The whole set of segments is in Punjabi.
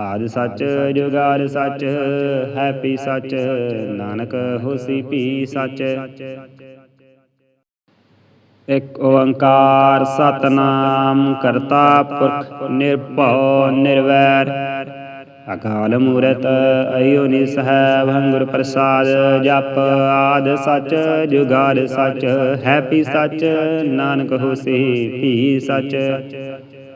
ਆਦ ਸੱਚ, ਜੁਗਾਦ ਸੱਚ, ਹੈਪੀ ਸੱਚ, ਨਾਨਕ ਹੋਸੀ ਭੀ ਸੱਚ। ਇਕ ਓੰਕਾਰ ਸਤਨਾਮ ਕਰਤਾ ਪੁਰਖ, ਨਿਰਭਉ, ਨਿਰਵੈਰ। ਅਕਾਲ ਮੂਰਤ ਅਯੁਨੀ ਸਹਿ ਗੁਰ ਪ੍ਰਸਾਦ ਜਪ, ਆਦ ਸੱਚ, ਜੁਗਾਦ ਸੱਚ, ਹੈਪੀ ਸੱਚ, ਨਾਨਕ ਹੋਸੀ ਭੀ ਸੱਚ।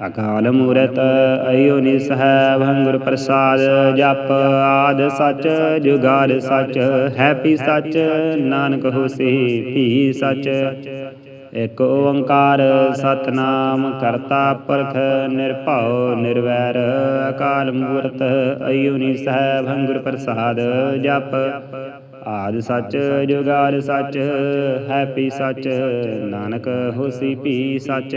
ਅਕਾਲ ਮੂਰਤ ਅਯੁਨੀ ਸਹਿ ਗੁਰ ਪ੍ਰਸਾਦ ਜਪ ਆਦ ਸਚ ਜੁਗਾਲ ਸਚ, ਹੈਪੀ ਸਚ, ਨਾਨਕ ਹੋਸੀ, ਭੀ ਸਚ। ਇਕ ਓੰਕਾਰ ਸਤਨਾਮ ਕਰਤਾ ਪੁਰਖ ਨਿਰਭਉ ਨਿਰਵੈਰ ਅਕਾਲ ਮੂਰਤ ਅਯੁਨੀ ਨਿਸ਼ਹਿ ਗੁਰ ਪ੍ਰਸਾਦ ਜਪ। ਆਦ ਸੱਚ, ਜੁਗਾਦ ਸੱਚ, ਹੈਪੀ ਸੱਚ, ਨਾਨਕ ਹੋਸੀ, ਭੀ ਸੱਚ।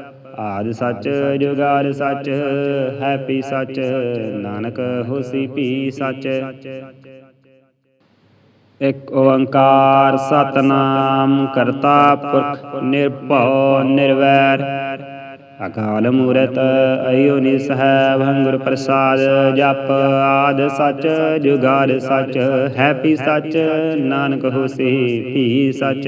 ਆਦ ਸੱਚ ਜੁਗਾਦ ਸੱਚ ਹੈਪੀ ਸੱਚ ਨਾਨਕ ਹੋਸੀ ਭੀ ਸੱਚ। ਇਕ ਓੰਕਾਰ ਸਤਨਾਮ ਕਰਤਾ ਪੁਰਖ ਨਿਰਭਉ ਨਿਰਵੈਰ। ਅਕਾਲ ਮੂਰਤ ਅਯੁਨੀ ਸਹਿ ਗੁਰ ਪ੍ਰਸਾਦ ਜਪ ਆਦ ਸੱਚ ਜੁਗਾਦ ਸੱਚ ਹੈਪੀ ਸੱਚ ਨਾਨਕ ਹੋਸੀ ਭੀ ਸੱਚ।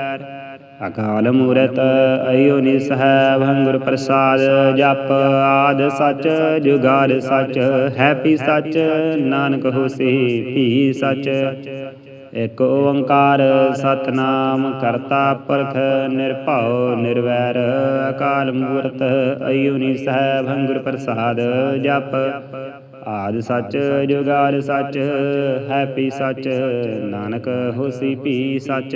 ਅਕਾਲ ਮੂਰਤ ਅਯੁਨੀ ਸਹਿ ਗੁਰ ਪ੍ਰਸਾਦ ਜਪ ਆਦ ਸਚ ਜੁਗਾਲ ਸਚ, ਹੈਪੀ ਸਚ, ਨਾਨਕ ਹੋਸੀ ਭੀ ਸਚ। ਇਕ ਓੰਕਾਰ ਸਤਨਾਮ ਕਰਤਾ ਪੁਰਖ ਨਿਰਭਉ ਨਿਰਵੈਰ ਅਕਾਲ ਮੂਰਤ ਅਯੁਨੀ ਨਿਸ਼ਹਿ ਗੁਰ ਪ੍ਰਸਾਦ ਜਪ ਆਦ ਸੱਚ ਜੁਗਾਦ ਸੱਚ, ਹੈਪੀ ਸੱਚ, ਨਾਨਕ ਹੋਸੀ ਭੀ ਸੱਚ।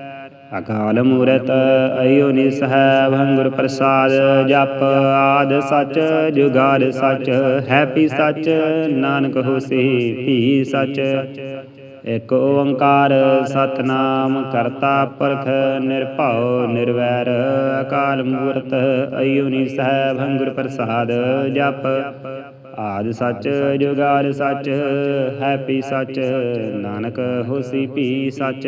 ਅਕਾਲ ਮੂਰਤ ਅਯੁਨੀ ਸਹਿਬ ਭੰਗੁਰ ਪ੍ਰਸਾਦ ਜਪ ਆਦ ਸਚ ਜੁਗਾਲ ਸਚ, ਹੈਪੀ ਸਚ, ਨਾਨਕ ਹੋਸੀ ਭੀ ਸਚ। ਇਕ ਓੰਕਾਰ ਸਤਨਾਮ ਕਰਤਾ ਪਰਖ ਨਿਰਭਉ ਨਿਰਵੈਰ ਅਕਾਲ ਮੂਰਤ ਅਯੁਨੀ ਨਿਸ਼ਹਿ ਗੁਰ ਪ੍ਰਸਾਦ ਜਪ। ਆਦ ਸੱਚ, ਜੁਗਾਦ ਸੱਚ, ਹੈਪੀ ਸੱਚ, ਨਾਨਕ ਹੋਸੀ ਭੀ ਸੱਚ।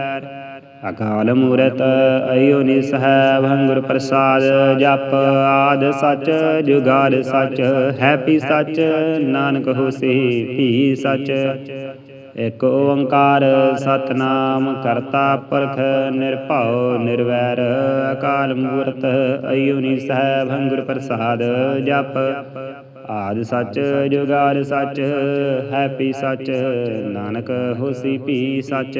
ਅਕਾਲ ਮੂਰਤ ਅਯੁਨੀ ਸਹਿਬ ਗੁਰ ਪ੍ਰਸਾਦ ਜਪ ਆਦ ਸਚ, ਜੁਗਾਦ ਸਚ, ਹੈਪੀ ਸਚ, ਨਾਨਕ ਹੋਸੀ ਭੀ ਸਚ। ਇਕ ਓੰਕਾਰ ਸਤਨਾਮ ਕਰਤਾ ਪੁਰਖ ਨਿਰਭਉ ਨਿਰਵੈਰ ਅਕਾਲ ਮੂਰਤ ਅਯੁਨੀ ਨਿਸ਼ਹਿ ਗੁਰ ਪ੍ਰਸਾਦ ਜਪ। ਆਦ ਸੱਚ, ਜੁਗਾਦ ਸੱਚ, ਹੈਪੀ ਸੱਚ, ਨਾਨਕ ਹੋਸੀ ਭੀ ਸੱਚ।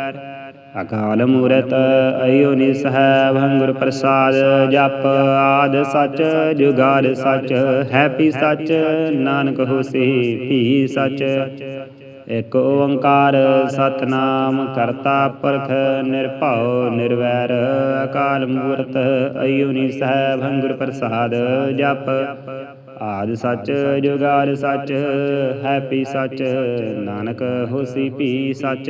ਅਕਾਲ ਮੂਰਤ ਅਯੁਨੀ ਸਹਿਬ ਗੁਰ ਪ੍ਰਸਾਦ ਜਪ ਆਦ ਸਚ, ਜੁਗਾਦ ਸਚ, ਹੈਪੀ ਸੱਚ, ਨਾਨਕ ਹੋਸੀ, ਭੀ ਸਚ। ਇਕ ਓੰਕਾਰ ਸਤਨਾਮ ਕਰਤਾ ਪੁਰਖ ਨਿਰਭਉ ਨਿਰਵੈਰ ਅਕਾਲ ਮੂਰਤ ਅਯੁਨੀ ਨਿਸ਼ਹਿ ਗੁਰ ਪ੍ਰਸਾਦ ਜਪ। ਆਦ ਸੱਚ, ਜੁਗਾਦ ਸੱਚ, ਹੈਪੀ ਸੱਚ, ਨਾਨਕ ਹੋਸੀ, ਭੀ ਸੱਚ।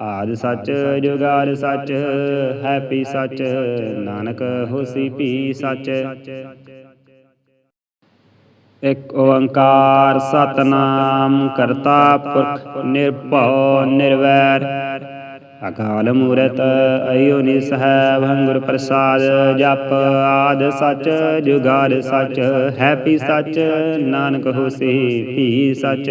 ਆਦ ਸੱਚ, ਜੁਗਾਦ ਸੱਚ ਹੈ ਪੀ ਸੱਚ, ਨਾਨਕ ਹੋਸੀ ਭੀ ਸੱਚ। ਇੱਕ ਓੰਕਾਰ ਸਤਨਾਮ ਕਰਤਾ ਪੁਰਖ ਨਿਰਭਉ ਨਿਰਵੈਰ। ਅਕਾਲ ਮੂਰਤ ਅਯੁਨੀ ਸਹਿਬ ਭੰਗੁਰ ਪ੍ਰਸਾਦ ਜਪ ਆਦ ਸਚ, ਜੁਗਾਦ ਸਚ, ਹੈਪੀ ਸਚ, ਨਾਨਕ ਹੋਸੀ ਭੀ ਸਚ।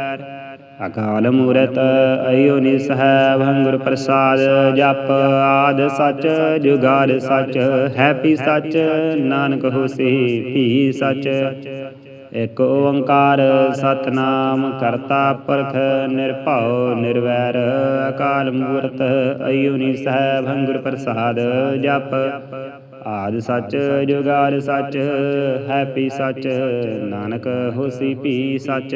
ਅਕਾਲ ਮੂਰਤ ਅਯੁਨੀ ਸਹਿਬ ਭੰਗੁਰ ਪ੍ਰਸਾਦ ਜਪ ਆਦ ਸਚ ਜੁਗਾਲ ਸਚ, ਹੈਪੀ ਸਚ, ਨਾਨਕ ਹੋਸੀ ਭੀ ਸਚ। ਇਕ ਓੰਕਾਰ ਸਤਨਾਮ ਕਰਤਾ ਪੁਰਖ ਨਿਰਭਉ ਨਿਰਵੈਰ ਅਕਾਲ ਮੂਰਤ ਅਯੁਨੀ ਨਿਸ਼ਹਿ ਗੁਰ ਪ੍ਰਸਾਦ ਜਪ ਆਦ ਸੱਚ ਜੁਗਾਦ ਸੱਚ, ਹੈਪੀ ਸੱਚ, ਨਾਨਕ ਹੋਸੀ ਭੀ ਸੱਚ।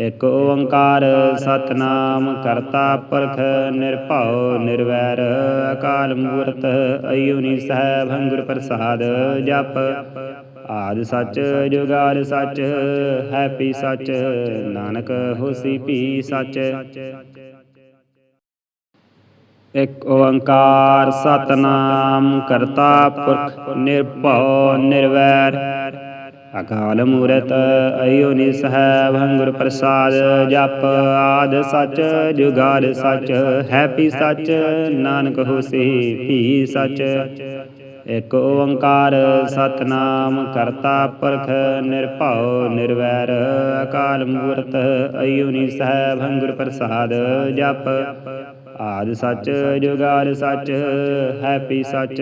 ਇਕ ਓੰਕਾਰ ਸਤਨਾਮ ਕਰਤਾ ਪੁਰਖ ਨਿਰਭਉ ਨਿਰਵੈਰ, ਅਕਾਲ ਮੂਰਤ ਅਯੁਨੀ ਸਹਿਬ ਗੁਰ ਪ੍ਰਸਾਦ ਜਪ। ਆਦ ਸੱਚ, ਜੁਗਾਦ ਸੱਚ, ਹੈਪੀ ਸੱਚ, ਨਾਨਕ ਹੋਸੀ ਭੀ ਸੱਚ। ਇਕ ਓੰਕਾਰ ਸਤਨਾਮ ਕਰਤਾ ਪੁਰਖ ਨਿਰਭਉ ਨਿਰਵੈਰ ਅਕਾਲ ਮੂਰਤ ਅਯੁਨੀ ਸਹਿਬ ਗੁਰ ਪ੍ਰਸਾਦ ਜਪ ਆਦ ਸਚ, ਜੁਗਾਦ ਸਚ, ਹੈਪੀ ਸੱਚ, ਨਾਨਕ ਹੋਸੀ, ਭੀ ਸਚ। ਇਕ ਓੰਕਾਰ ਸਤਨਾਮ ਕਰਤਾ ਪੁਰਖ ਨਿਰਭਉ ਨਿਰਵੈਰ ਅਕਾਲ ਮੂਰਤ ਅਯੁਨੀ ਸਹਿਬ ਗੁਰ ਪ੍ਰਸਾਦ ਜਪ। ਆਦ ਸੱਚ, ਜੁਗਾਦ ਸੱਚ, ਹੈਪੀ ਸੱਚ,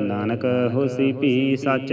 ਨਾਨਕ ਹੋਸੀ, ਭੀ ਸੱਚ।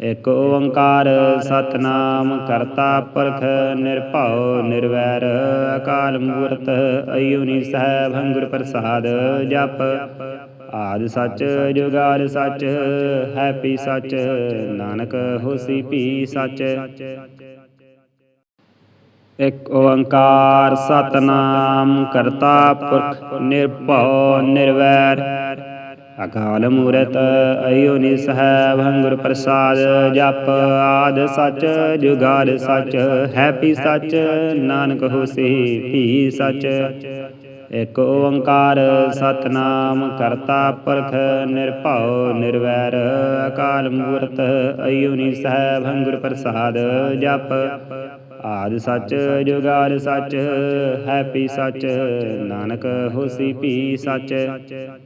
ਇਕ ਓੰਕਾਰ ਸਤਨਾਮ ਕਰਤਾ ਪੁਰਖ ਨਿਰਭਉ ਨਿਰਵੈਰ ਅਕਾਲ ਮੂਰਤ ਅਯੁਨੀ ਸਹਿਬ ਗੁਰ ਪ੍ਰਸਾਦ ਜਪ। ਆਦ ਸੱਚ, ਜੁਗਾਦ ਸੱਚ, ਹੈਪੀ ਸੱਚ, ਨਾਨਕ ਹੋਸੀ ਭੀ ਸੱਚ। ਇਕ ਓੰਕਾਰ ਸਤਨਾਮ ਕਰਤਾ ਪੁਰਖ ਨਿਰਭਉ ਨਿਰਵੈਰ ਅਕਾਲ ਮੂਰਤ ਅਯੁਨੀ ਸਹਿਬ ਗੁਰ ਪ੍ਰਸਾਦ ਜਪ ਆਦ ਸਚ, ਜੁਗਾਦ ਸਚ, ਹੈਪੀ ਸੱਚ, ਨਾਨਕ ਹੋਸੀ ਭੀ ਸਚ। ਇਕ ਓੰਕਾਰ ਸਤਨਾਮ ਕਰਤਾ ਪੁਰਖ ਨਿਰਭਉ ਨਿਰਵੈਰ ਅਕਾਲ ਮੂਰਤ ਅਯੁਨੀ ਸਹਿਬ ਗੁਰ ਪ੍ਰਸਾਦ ਜਪ। ਆਦ ਸੱਚ, ਜੁਗਾਦ ਸੱਚ, ਹੈਪੀ ਸੱਚ, ਨਾਨਕ ਹੋਸੀ ਭੀ ਸੱਚ ਸਚ ਸਚ।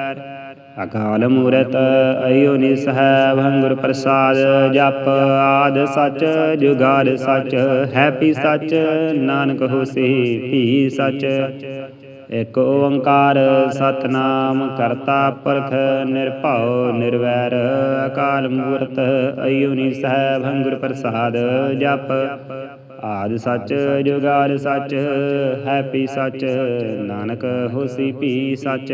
ਅਕਾਲ ਮੂਰਤ ਅਯੋ ਨਿਸਹੈ ਭੰਗੁਰ ਪ੍ਰਸਾਦ ਜਪ ਆਦ ਸੱਚ, ਜੁਗਾਦ ਸਚ, ਹੈਪੀ ਸੱਚ, ਨਾਨਕ ਹੋਸੀ ਭੀ ਸਚ। ਇਕ ਓੰਕਾਰ ਸਤਨਾਮ ਕਰਤਾ ਪੁਰਖ ਨਿਰਭਉ ਨਿਰਵੈਰ ਅਕਾਲ ਮੂਰਤ ਅਯੋ ਨਿਸਹੈ ਭੰਗੁਰ ਪ੍ਰਸਾਦ ਜਪ ਆਦ ਸੱਚ, ਜੁਗਾਦ ਸੱਚ, ਹੈਪੀ ਸੱਚ, ਨਾਨਕ ਹੋਸੀ ਭੀ ਸੱਚ।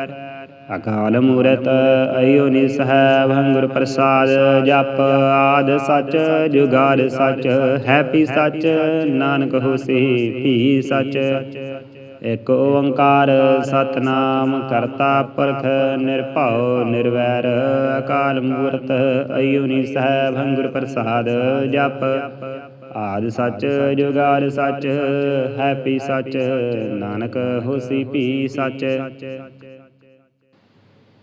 ਅਕਾਲ ਮੂਰਤ ਅਯੋ ਨਿਸ਼ਹਿ ਭੰਗੁਰ ਪ੍ਰਸਾਦ ਜਪ ਆਦ ਸਚ ਜੁਗਾਦ ਸਚ, ਹੈਪੀ ਸਚ, ਨਾਨਕ ਹੋਸੀ ਭੀ ਸਚ। ਇਕ ਓੰਕਾਰ ਸਤਨਾਮ ਕਰਤਾ ਪੁਰਖ ਨਿਰਭਉ ਨਿਰਵੈਰ ਅਕਾਲ ਮੂਰਤ ਅਯੋ ਨਿਸ਼ਹਿ ਭੰਗੁਰ ਪ੍ਰਸਾਦ ਜਪ। ਆਦ ਸੱਚ ਜੁਗਾਦ ਸੱਚ, ਹੈਪੀ ਸੱਚ, ਨਾਨਕ ਹੋਸੀ ਭੀ ਸੱਚ।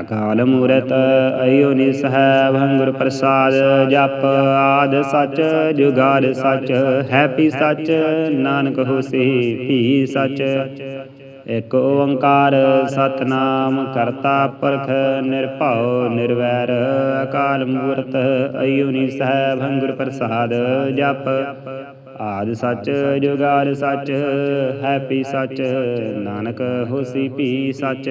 ਅਕਾਲ ਮੂਰਤ ਅਯੁਨੀ ਸਹਿਬ ਗੁਰ ਪ੍ਰਸਾਦ ਜਪ ਆਦ ਸਚ, ਜੁਗਾਦ ਸਚ, ਹੈਪੀ ਸਚ, ਨਾਨਕ ਹੋਸੀ ਭੀ ਸਚ। ਇਕ ਓੰਕਾਰ ਸਤਨਾਮ ਕਰਤਾ ਪੁਰਖ ਨਿਰਭਉ ਨਿਰਵੈਰ ਅਕਾਲ ਮੂਰਤ ਅਯੁਨੀ ਸਹਿਬ ਗੁਰ ਪ੍ਰਸਾਦ ਜਪ ਆਦ ਸੱਚ, ਜੁਗਾਦ ਸੱਚ, ਹੈਪੀ ਸੱਚ, ਨਾਨਕ ਹੋਸੀ ਭੀ ਸੱਚ।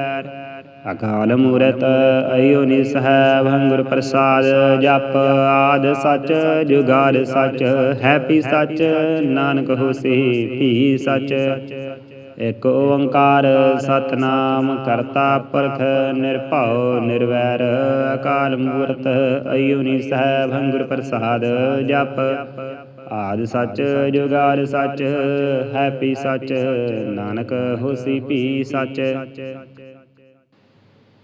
ਅਕਾਲ ਮੂਰਤ ਅਯੁਨੀ ਨਿਸ਼ਹਿ ਗੁਰ ਪ੍ਰਸਾਦ ਜਪ ਆਦ ਸਚ ਜੁਗਾਲ ਸਚ, ਹੈਪੀ ਸਚ, ਨਾਨਕ ਹੋਸੀ, ਭੀ ਸਚ। ਇਕ ਓੰਕਾਰ ਸਤਨਾਮ ਕਰਤਾ ਪੁਰਖ ਨਿਰਭਉ ਨਿਰਵੈਰ ਅਕਾਲ ਮੂਰਤ ਅਯੁਨੀ ਨਿਸ਼ਹਿ ਗੁਰ ਪ੍ਰਸਾਦ ਜਪ। ਆਦ ਸੱਚ, ਜੁਗਾਦ ਸੱਚ, ਹੈਪੀ ਸੱਚ, ਨਾਨਕ ਹੋਸੀ, ਭੀ ਸੱਚ।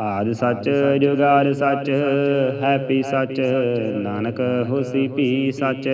ਆਦ ਸੱਚ ਜੁਗਾਦ ਸੱਚ ਹੈਪੀ ਸੱਚ ਨਾਨਕ ਹੋਸੀ ਭੀ ਸੱਚ।